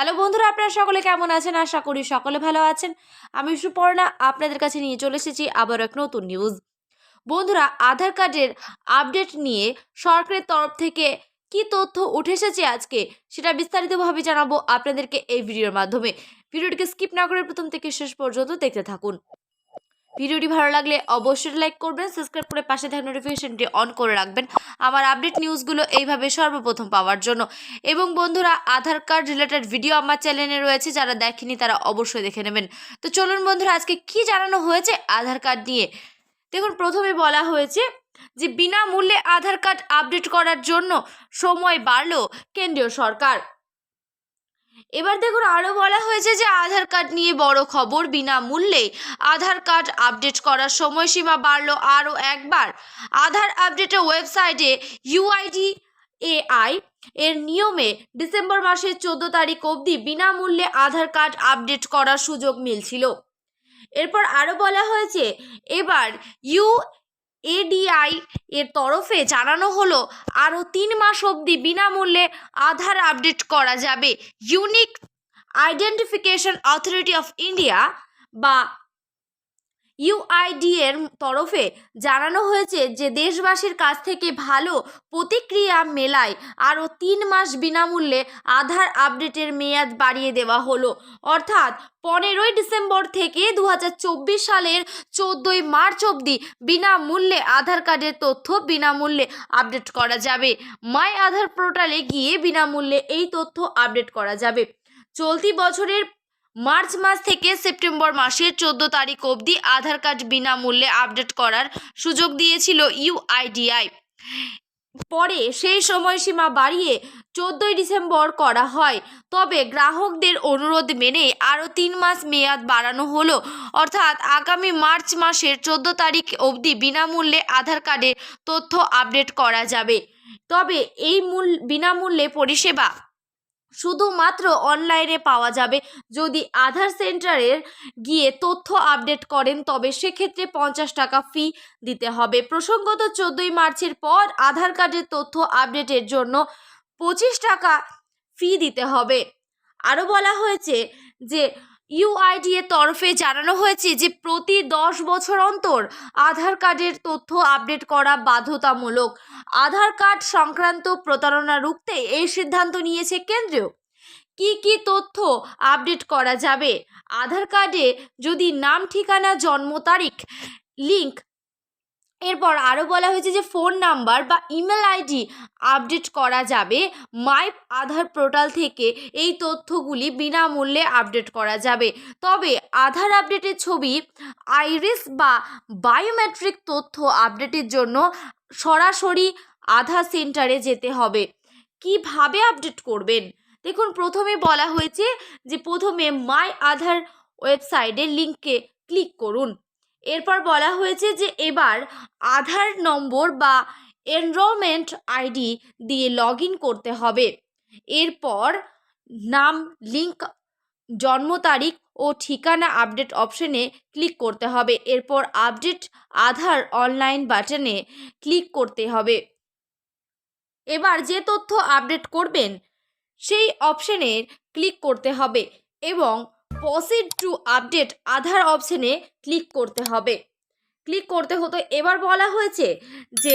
Hello বন্ধুরা, আপনারা সকলে কেমন আছেন? আশা করি সকলে ভালো আছেন। আমি সুপর্ণা, আপনাদের কাছে নিয়ে চলে এসেছি আবার এক নতুন নিউজ বন্ধুরা, আধার কার্ডের আপডেট নিয়ে সরকারের তরফ থেকে কি তথ্য উঠে এসেছে আজকে, সেটা বিস্তারিতভাবে জানাব আপনাদেরকে এই ভিডিওর মাধ্যমে। ভিডিওটিকে স্কিপ না করে প্রথম থেকে শেষ পর্যন্ত দেখতে থাকুন। ভিডিওটি ভালো লাগলে অবশ্যই লাইক করবেন সাবস্ক্রাইব করে পাশে থাকা নোটিফিকেশনটি অন করে রাখবেন। আমার আপডেট নিউজগুলো এইভাবে সর্বপ্রথম পাওয়ার জন্য। এবং বন্ধুরা, আধার কার্ড রিলেটেড ভিডিও আমার চ্যানেলে রয়েছে, যারা দেখেনি তারা অবশ্যই দেখে নেবেন। তো চলুন বন্ধুরা, আজকে কি জানানো হয়েছে আধার কার্ড নিয়ে? দেখুন, প্রথমে বলা হয়েছে যে, বিনামূল্যে আধার কার্ড আপডেট করার জন্য সময় বাড়ল কেন্দ্রীয় সরকার। এবার দেখুন আরও বলা হয়েছে যে আধার কার্ড নিয়ে বড় খবর। বিনামূল্যে আধার কার্ড আপডেট করার সময়সীমা বাড়লো আরও একবার। আধার আপডেটের ওয়েবসাইটে ইউআইডি এআই এর নিয়মে ডিসেম্বর মাসের চোদ্দ তারিখ অবধি বিনামূল্যে আধার কার্ড আপডেট করার সুযোগ মিলছিল। এরপর আরও বলা হয়েছে, এবার ইউ এডিআই এর তরফে জানানো হলো, আরও তিন মাস অবধি বিনামূল্যে আধার আপডেট করা যাবে। Unique identification authority of India বা ইউআইডি এর তরফে জানানো হয়েছে যে দেশবাসীর কাছ থেকে ভালো প্রতিক্রিয়া মেলায় আরও তিন মাস বিনামূল্যে আধার আপডেটের মেয়াদ বাড়িয়ে দেওয়া হলো। অর্থাৎ পনেরোই ডিসেম্বর থেকে দু হাজার চব্বিশ সালের চোদ্দোই মার্চ অবধি বিনামূল্যে আধার কার্ডের তথ্য বিনামূল্যে আপডেট করা যাবে। মাই আধার পোর্টালে গিয়ে বিনামূল্যে এই তথ্য আপডেট করা যাবে। চলতি বছরের মার্চ মাস থেকে সেপ্টেম্বর মাসের চোদ্দ তারিখ অবধি আধার কার্ড বিনামূল্যে আপডেট করার সুযোগ দিয়েছিল ইউআইডিআই পরে সেই সময়সীমা বাড়িয়ে চোদ্দই ডিসেম্বর করা হয়। তবে গ্রাহকদের অনুরোধ মেনে আরও তিন মাস মেয়াদ বাড়ানো হলো। অর্থাৎ আগামী মার্চ মাসের চোদ্দ তারিখ অবধি বিনামূল্যে আধার কার্ডের তথ্য আপডেট করা যাবে। তবে এই মূল বিনামূল্যে পরিষেবা শুধুমাত্র অনলাইনে পাওয়া যাবে। যদি আধার সেন্টারের গিয়ে তথ্য আপডেট করেন, তবে সেক্ষেত্রে পঞ্চাশ টাকা ফি দিতে হবে। প্রসঙ্গত চোদ্দোই মার্চের পর আধার কার্ডের তথ্য আপডেটের জন্য পঁচিশ টাকা ফি দিতে হবে। আরও বলা হয়েছে যে ইউআইডি এর তরফে জানানো হয়েছে যে প্রতি দশ বছর অন্তর আধার কার্ডের তথ্য আপডেট করা বাধ্যতামূলক। আধার কার্ড সংক্রান্ত প্রতারণা রুখতে এই সিদ্ধান্ত নিয়েছে কেন্দ্রীয়। কি কি তথ্য আপডেট করা যাবে? আধার কার্ডে যদি নাম, ঠিকানা, জন্ম তারিখ লিঙ্ক এরপর আরও বলা হয়েছে যে ফোন নাম্বার বা ইমেল আইডি আপডেট করা যাবে। মাই আধার পোর্টাল থেকে এই তথ্যগুলি বিনামূল্যে আপডেট করা যাবে। তবে আধার আপডেটের ছবি, আইরিস বা বায়োমেট্রিক তথ্য আপডেটের জন্য সরাসরি আধার সেন্টারে যেতে হবে। কীভাবে আপডেট করবেন? দেখুন, প্রথমে বলা হয়েছে যে প্রথমে মাই আধার ওয়েবসাইটের লিঙ্কে ক্লিক করুন। এরপর বলা হয়েছে যে এবার আধার নম্বর বা এনরোলমেন্ট আইডি দিয়ে লগ করতে হবে। এরপর নাম লিঙ্ক জন্ম তারিখ ও ঠিকানা আপডেট অপশনে ক্লিক করতে হবে। এরপর আপডেট আধার অনলাইন বাটনে ক্লিক করতে হবে। এবার যে তথ্য আপডেট করবেন, সেই অপশনে ক্লিক করতে হবে এবং প্রসিড টু আপডেট আধার অপশনে ক্লিক করতে হবে। ক্লিক করতে হতো, এবার বলা হয়েছে যে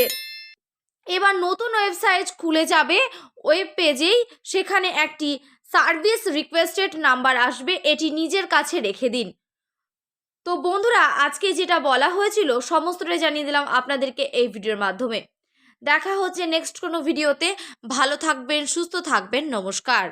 এবার নতুন ওয়েবসাইট খুলে যাবে, ওয়েব পেজেই সেখানে একটি সার্ভিস রিকোয়েস্টেড নাম্বার আসবে, এটি নিজের কাছে রেখে দিন। তো বন্ধুরা, আজকে যেটা বলা হয়েছিল, সমস্তটাই জানিয়ে দিলাম আপনাদেরকে এই ভিডিওর মাধ্যমে। দেখা হচ্ছে নেক্সট কোনো ভিডিওতে। ভালো থাকবেন, সুস্থ থাকবেন, নমস্কার।